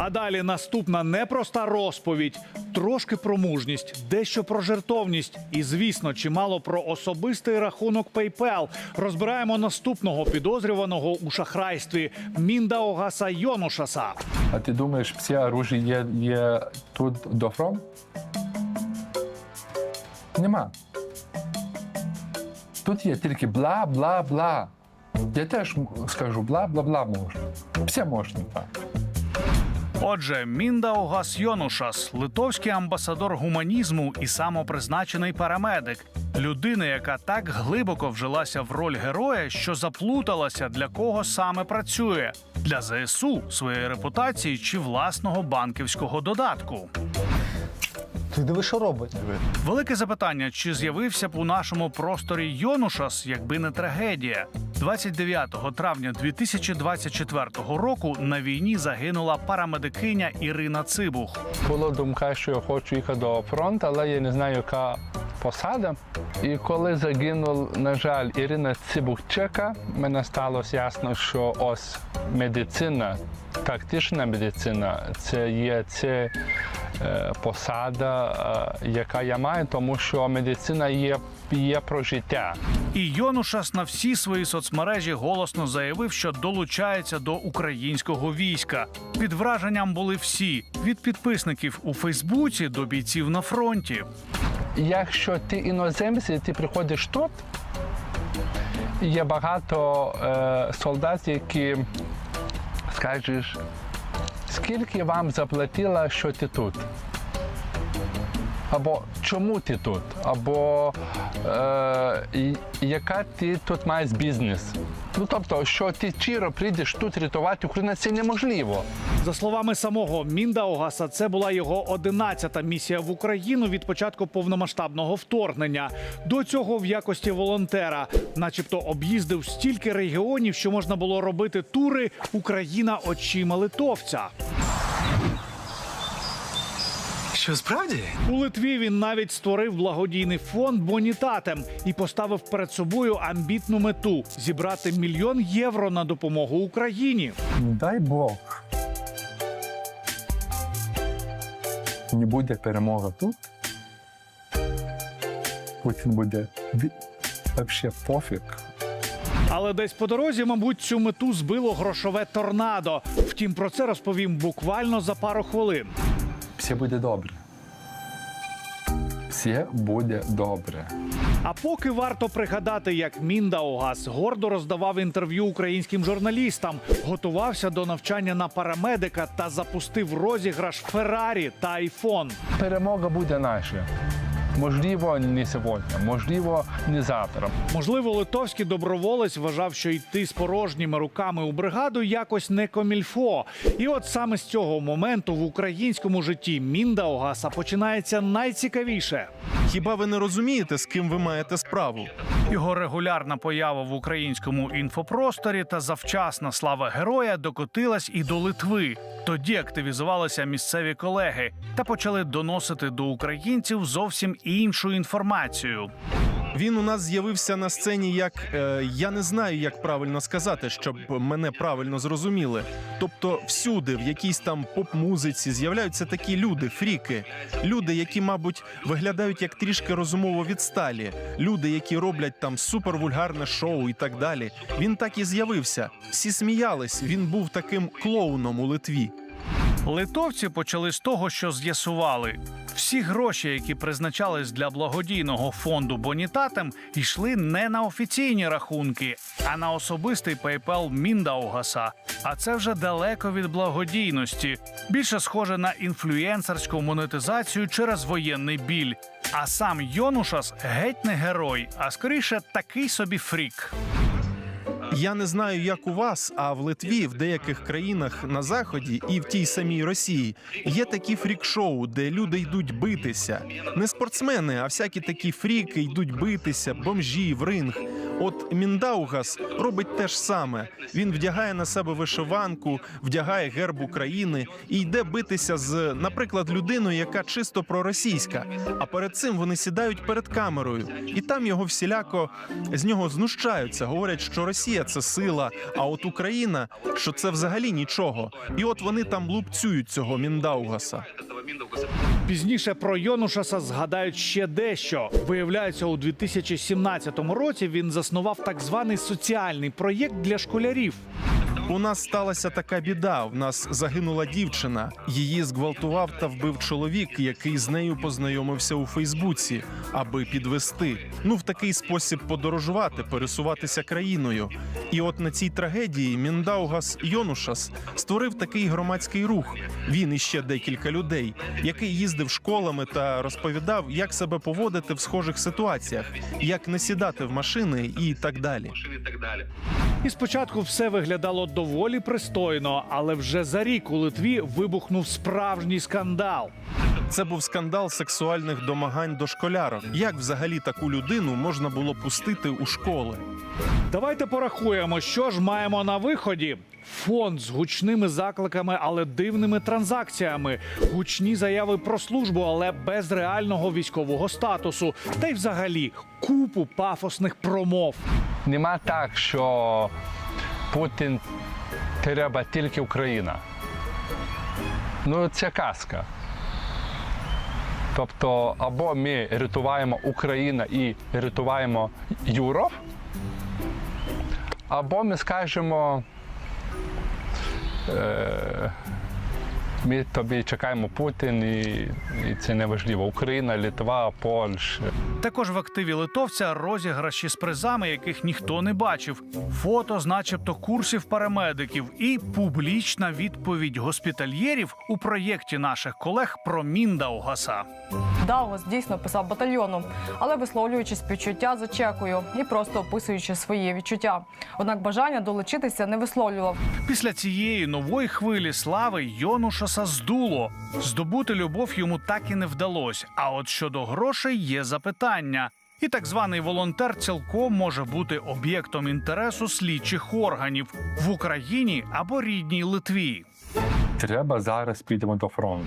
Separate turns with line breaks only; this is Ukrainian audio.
А далі наступна непроста розповідь, трошки про мужність, дещо про жертовність, і звісно, чимало про особистий рахунок PayPal. Розбираємо наступного підозрюваного у шахрайстві Міндаогаса Йонушаса.
А ти думаєш, все оружие є, є тут до фронт? Нема. Тут є тільки бла, бла, бла. Я теж скажу бла, бла, бла можна. Все можна.
Отже, Міндаогас Йонушас, литовський амбасадор гуманізму і самопризначений парамедик. Людина, яка так глибоко вжилася в роль героя, що заплуталася, для кого саме працює для ЗСУ, своєї репутації чи власного банківського додатку.
Ти диви, що робить?
Велике запитання: чи з'явився б у нашому просторі Йонушас, якби не трагедія? 29 травня 2024 року на війні загинула парамедикиня Ірина Цибух.
Була думка, що я хочу їхати до фронту, але я не знаю, яка посада. І коли загинув, на жаль, Ірина Цибухчека, мене сталося ясно, що ось медицина, тактична медицина, це є це е, посада, е, яка я маю, тому що медицина є, є про життя.
І Йонушас на всі свої соцмережі голосно заявив, що долучається до українського війська. Під враженням були всі від підписників у Фейсбуці до бійців на фронті.
Якщо ти іноземець, ти приходиш тут, є багато е, солдат, які скажеш, скільки вам заплатила, що ти тут? Або чому ти тут? Або е, яка ти тут маєш бізнес? Ну тобто, що ти щиро прийдеш тут рятувати Україну, це неможливо.
За словами самого Міндаогаса, це була його 11-та місія в Україну від початку повномасштабного вторгнення. До цього в якості волонтера, начебто, об'їздив стільки регіонів, що можна було робити тури Україна очима литовця.
Що справді?
У Литві він навіть створив благодійний фонд Бонітатем і поставив перед собою амбітну мету зібрати мільйон євро на допомогу Україні.
Дай Бог. Не буде перемога тут. Путін буде взагалі пофіг.
Але десь по дорозі, мабуть, цю мету збило грошове торнадо. Втім, про це розповім буквально за пару хвилин.
Все буде добре. Все буде добре.
А поки варто пригадати, як Мінда Огас гордо роздавав інтерв'ю українським журналістам, готувався до навчання на парамедика та запустив розіграш Феррарі та Айфон.
Перемога буде наша. Можливо, не сьогодні, можливо, не завтра.
Можливо, литовський доброволець вважав, що йти з порожніми руками у бригаду якось не комільфо. І от саме з цього моменту в українському житті Міндаугаса починається найцікавіше.
Хіба ви не розумієте, з ким ви маєте справу?
Його регулярна поява в українському інфопросторі та завчасна слава героя докотилась і до Литви. Тоді активізувалися місцеві колеги та почали доносити до українців зовсім іншу інформацію.
Він у нас з'явився на сцені як е, я не знаю, як правильно сказати, щоб мене правильно зрозуміли. Тобто, всюди, в якійсь там поп-музиці, з'являються такі люди, фріки, люди, які, мабуть, виглядають як трішки розумово відсталі, люди, які роблять там супервульгарне шоу і так далі. Він так і з'явився. Всі сміялись. Він був таким клоуном у Литві.
Литовці почали з того, що з'ясували. Всі гроші, які призначались для благодійного фонду Бонітатем, йшли не на офіційні рахунки, а на особистий PayPal Міндаугаса. А це вже далеко від благодійності, більше схоже на інфлюєнсерську монетизацію через воєнний біль. А сам Йонушас геть не герой, а скоріше такий собі фрік.
Я не знаю, як у вас, а в Литві, в деяких країнах на заході і в тій самій Росії є такі фрік-шоу, де люди йдуть битися. Не спортсмени, а всякі такі фріки йдуть битися, бомжі в ринг. От Міндаугас робить те ж саме. Він вдягає на себе вишиванку, вдягає герб України і йде битися з, наприклад, людиною, яка чисто проросійська. А перед цим вони сідають перед камерою, і там його всіляко з нього знущаються. Говорять, що Росія це сила, а от Україна, що це взагалі нічого. І от вони там лупцюють цього Міндаугаса.
Пізніше про Йонушаса згадають ще дещо. Виявляється, у 2017 році він заснував так званий соціальний проєкт для школярів.
У нас сталася така біда. В нас загинула дівчина. Її зґвалтував та вбив чоловік, який з нею познайомився у Фейсбуці, аби підвести. Ну в такий спосіб подорожувати, пересуватися країною. І от на цій трагедії Міндаугас Йонушас створив такий громадський рух. Він і ще декілька людей, який їздив школами та розповідав, як себе поводити в схожих ситуаціях, як не сідати в машини і так далі.
І спочатку все виглядало доволі пристойно, але вже за рік у Литві вибухнув справжній скандал.
Це був скандал сексуальних домагань до школярок. Як взагалі таку людину можна було пустити у школи?
Давайте порахуємо, що ж маємо на виході. Фонд з гучними закликами, але дивними транзакціями, гучні заяви про службу, але без реального військового статусу, та й взагалі купу пафосних промов.
Нема так, що Путін треба тільки Україна. Ну, це казка. Тобто, або ми рятуємо Україну і рятуємо Європу, або ми скажемо, е, ми тобі чекаємо Путін, і, і це не важливо. Україна, Литва, Польща.
Також в активі литовця розіграші з призами, яких ніхто не бачив, фото, начебто, курсів парамедиків, і публічна відповідь госпітальєрів у проєкті наших колег про Міндаугаса.
Даугас дійсно писав батальйоном, але висловлюючи співчуття за чекою і просто описуючи свої відчуття. Однак бажання долучитися не висловлював.
Після цієї нової хвилі слави Йонушаса здуло. Здобути любов йому так і не вдалося. А от щодо грошей є запитання. І так званий волонтер цілком може бути об'єктом інтересу слідчих органів в Україні або рідній Литві.
Треба зараз підемо до фронту.